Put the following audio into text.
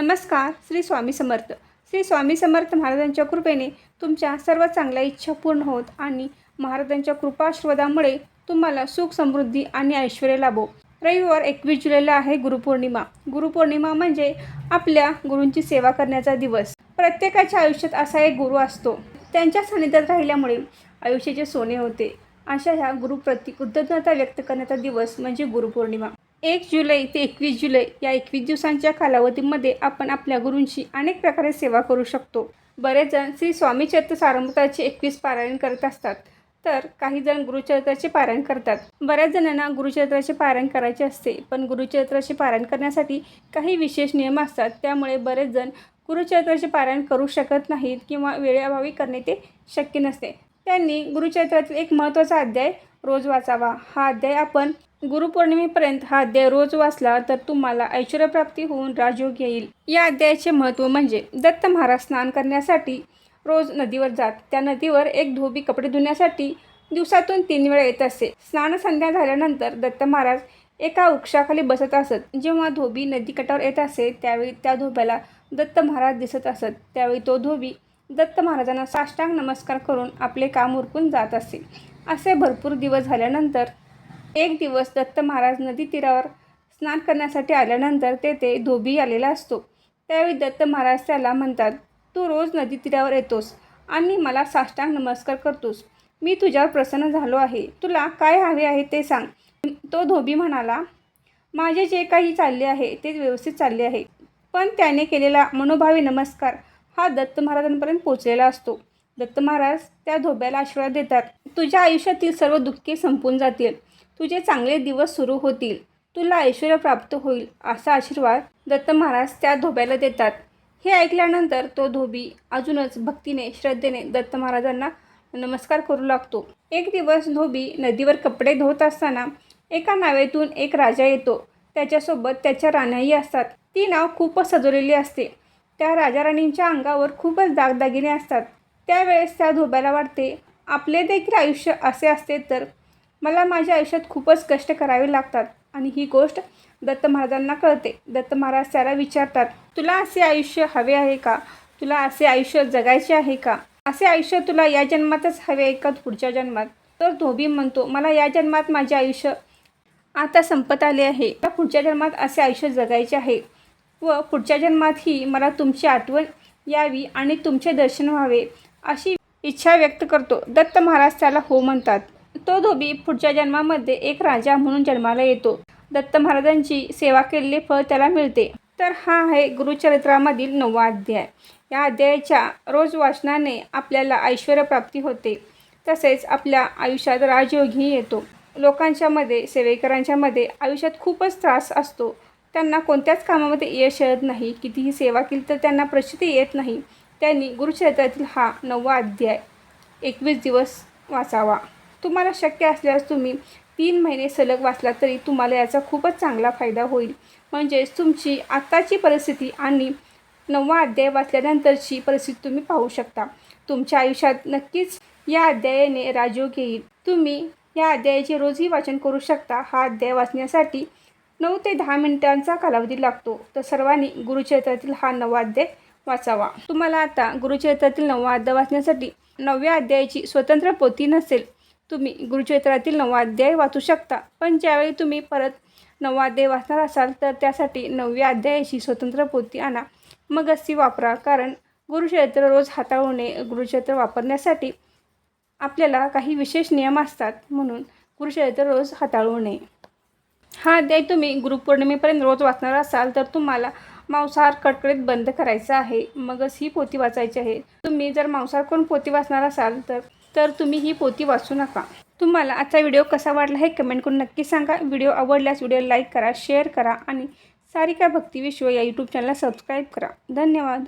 नमस्कार श्री स्वामी समर्थ. श्री स्वामी समर्थ महाराजांच्या कृपेने तुमच्या सर्व चांगल्या इच्छा पूर्ण होत आणि महाराजांच्या कृपाआशीर्वादामुळे तुम्हाला सुख समृद्धी आणि ऐश्वर लाभो. रविवार एकवीस जुलैला आहे गुरुपौर्णिमा. गुरुपौर्णिमा म्हणजे आपल्या गुरूंची सेवा करण्याचा दिवस. प्रत्येकाच्या आयुष्यात असा एक गुरु असतो. त्यांच्या सानिध्यात राहिल्यामुळे आयुष्याचे सोने होते. अशा ह्या गुरुप्रती कृतज्ञता व्यक्त करण्याचा दिवस म्हणजे गुरुपौर्णिमा. एक जुलै ते एकवीस जुलै या एकवीस दिवसांच्या कालावधीमध्ये आपण आपल्या गुरूंची अनेक प्रकारे सेवा करू शकतो. बरेच जण श्री स्वामी चरित्र सारंभताचे एकवीस पारायण करत असतात. तर काही जण गुरुचरित्राचे पारायण करतात. बऱ्याच जणांना गुरुचरित्राचे पारायण करायचे असते पण गुरुचरित्राचे पारायण करण्यासाठी काही विशेष नियम असतात. त्यामुळे बरेच जण गुरुचरित्राचे पारायण करू शकत नाहीत किंवा वेळेअभावी करणे ते शक्य नसते. त्यांनी गुरुचरित्रातील एक महत्त्वाचा अध्याय रोज वाचावा. हा अध्याय आपण गुरुपौर्णिमेपर्यंत हा अध्याय रोज वाचला तर तुम्हाला ऐश्वर्यप्राप्ती होऊन राजयोग येईल. या अध्यायाचे महत्त्व म्हणजे दत्त महाराज स्नान करण्यासाठी रोज नदीवर जात. त्या नदीवर एक धोबी कपडे धुण्यासाठी दिवसातून तीन वेळा येत असे स्नान संध्या झाल्यानंतर दत्त महाराज एका वृक्षाखाली बसत असत. जेव्हा धोबी नदीकाठावर येत असे त्यावेळी त्या धोब्याला दत्त महाराज दिसत असत. त्यावेळी तो धोबी दत्त महाराजांना साष्टांग नमस्कार करून आपले काम उरकून जात असे असे भरपूर दिवस झाल्यानंतर एक दिवस दत्त महाराज नदी तीरावर स्नान करण्यासाठी आल्यानंतर तेथे धोबी आलेला असतो. त्यावेळी दत्त महाराज त्याला म्हणतात तू रोज नदी तीरावर येतोस आणि मला साष्टांग नमस्कार करतोस. मी तुझ्यावर प्रसन्न झालो आहे. तुला काय हवे आहे ते सांग. तो धोबी म्हणाला माझे जे काही चालले आहे ते व्यवस्थित चालले आहे. पण त्याने केलेला मनोभावी नमस्कार हा दत्त महाराजांपर्यंत पोचलेला असतो. दत्त महाराज त्या धोब्याला आशीर्वाद देतात. तुझ्या आयुष्यातील सर्व दुःखे संपून जातील. तुझे चांगले दिवस सुरू होतील. तुला ऐश्वर प्राप्त होईल असा आशीर्वाद दत्त महाराज त्या धोब्याला देतात. हे ऐकल्यानंतर तो धोबी अजूनच भक्तीने श्रद्धेने दत्त महाराजांना नमस्कार करू लागतो. एक दिवस धोबी नदीवर कपडे धुवत असताना एका नावेतून एक राजा येतो. त्याच्यासोबत त्याच्या राण्याही असतात. ती नाव खूपच सजवलेली असते. त्या राजाराणींच्या अंगावर खूपच दागदागिने असतात. त्यावेळेस त्या धोब्याला वाटते आपले देखील आयुष्य असे असते तर मला माझ्या आयुष्यात खूपच कष्ट करावे लागतात. आणि ही गोष्ट दत्त महाराजांना कळते. दत्त महाराज त्याला विचारतात तुला असे आयुष्य हवे आहे का? तुला असे आयुष्य जगायचे आहे का? असे आयुष्य तुला या जन्मातच हवे आहे का पुढच्या जन्मात? तर धोबी म्हणतो मला या जन्मात माझे आयुष्य आता संपत आले आहे. मला पुढच्या जन्मात असे आयुष्य जगायचे आहे व पुढच्या जन्मातही मला तुमची आठवण यावी आणि तुमचे दर्शन व्हावे. अशी इच्छा व्यक्त करतो. दत्त महाराज त्याला हो म्हणतात. तो धोबी पुढच्या जन्मामध्ये एक राजा म्हणून जन्माला येतो. दत्त महाराजांची सेवा केलेले फळ त्याला मिळते. तर हा आहे गुरुचरित्रामधील नववा अध्याय. या अध्यायाच्या रोज वाचनाने आपल्याला ऐश्वर प्राप्ती होते. तसेच आपल्या आयुष्यात राजयोगही येतो. लोकांच्यामध्ये सेवेकरांच्यामध्ये आयुष्यात खूपच त्रास असतो. त्यांना कोणत्याच कामामध्ये यश येत नाही. कितीही सेवा केली तर त्यांना प्रसिद्धी येत नाही. त्यांनी गुरुक्षेत्रातील हा नववा अध्याय एकवीस दिवस वाचावा. तुम्हाला शक्य असल्यास तुम्ही तीन महिने सलग वाचला तरी तुम्हाला याचा खूपच चांगला फायदा होईल. म्हणजेच तुमची आत्ताची परिस्थिती आणि नववा अध्याय वाचल्यानंतरची परिस्थिती तुम्ही पाहू शकता. तुमच्या आयुष्यात नक्कीच या अध्यायाने राजयोग येईल. तुम्ही या अध्यायाचे रोजही वाचन करू शकता. हा अध्याय वाचण्यासाठी नऊ ते दहा मिनिटांचा कालावधी लागतो. तर सर्वांनी गुरुचरित्रातील हा नवा अध्याय वाचावा. तुम्हाला आता गुरुचरित्रातील नववा अध्याय वाचण्यासाठी नवव्या अध्यायाची स्वतंत्र पोथी नसेल तुम्ही गुरुचरित्रातील नववा अध्याय वाचू शकता. पण ज्यावेळी तुम्ही परत नववा अध्याय वाचणार असाल तर त्यासाठी नवव्या अध्यायाची स्वतंत्र पोथी आणा. मगच ती वापरा कारण गुरुचरित्र रोज हाताळूने गुरुचरित्र वापरण्यासाठी आपल्याला काही विशेष नियम असतात म्हणून गुरुचरित्र रोज हाताळू नये हा अध्याय तुम्ही गुरुपौर्णिमेपर्यंत रोज वाचणार असाल तर तुम्हाला मांसाहार कडकडीत बंद करायचा आहे. मगच ही पोती वाचायची आहे. तुम्ही जर मांसाहार करून पोती वाचणार असाल तर तर तुम्ही ही पोती वाचू नका. तुम्हाला आजचा व्हिडिओ कसा वाटला हे कमेंट करून नक्की सांगा. व्हिडिओ आवडल्यास व्हिडिओ लाईक करा शेअर करा आणि सारिका भक्ती विश्व या यूट्यूब चॅनलला सबस्क्राईब करा. धन्यवाद.